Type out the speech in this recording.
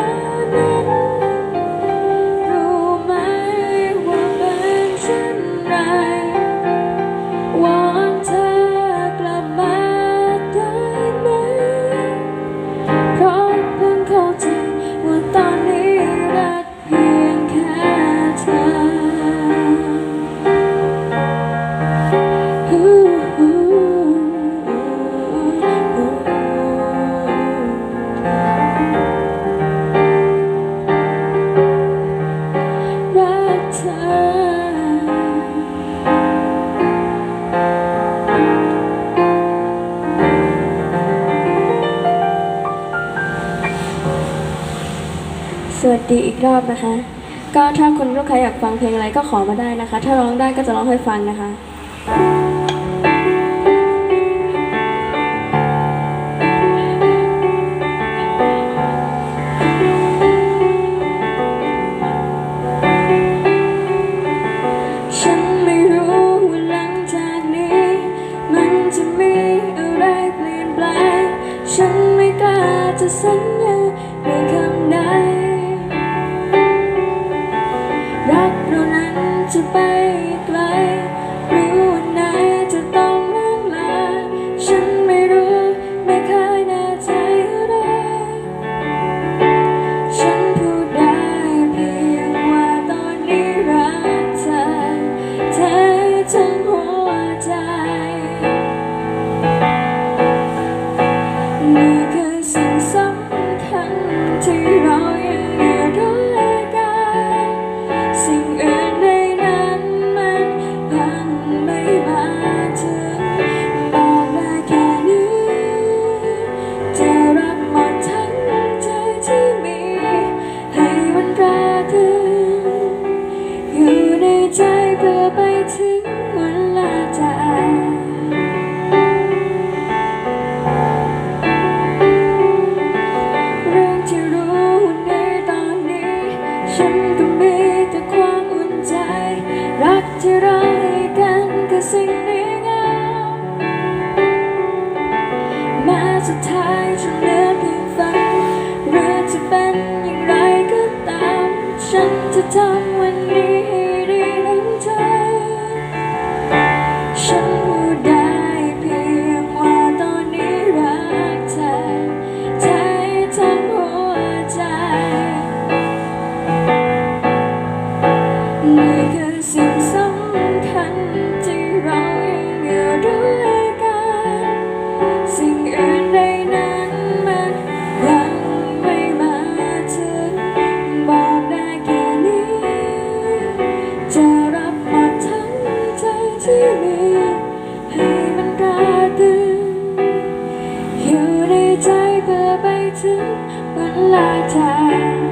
love. สวัสดีอีกรอบนะคะ ก็ถ้าคุณลูกค้าอยากฟังเพลงอะไรก็ขอมาได้นะคะ ถ้าร้องได้ก็จะร้องให้ฟังนะคะฉันไม่รู้ว่าหลังจากนี้มันจะมีอะไรเปลี่ยนแปลงฉันไม่กล้าจะสัญ กที่เราให้กันคือสิ่งดีงามแม้สุดท้ายฉันเหลือเพียงฝันหรือจะเป็นอย่างไรก็ตาม ฉันจะทำวันนี้ให้ดีทั้งเธอ ฉันพูดได้เพียงว่าตอนนี้รักเธอใจทั้งหัวใจ ถึงวันลาจาก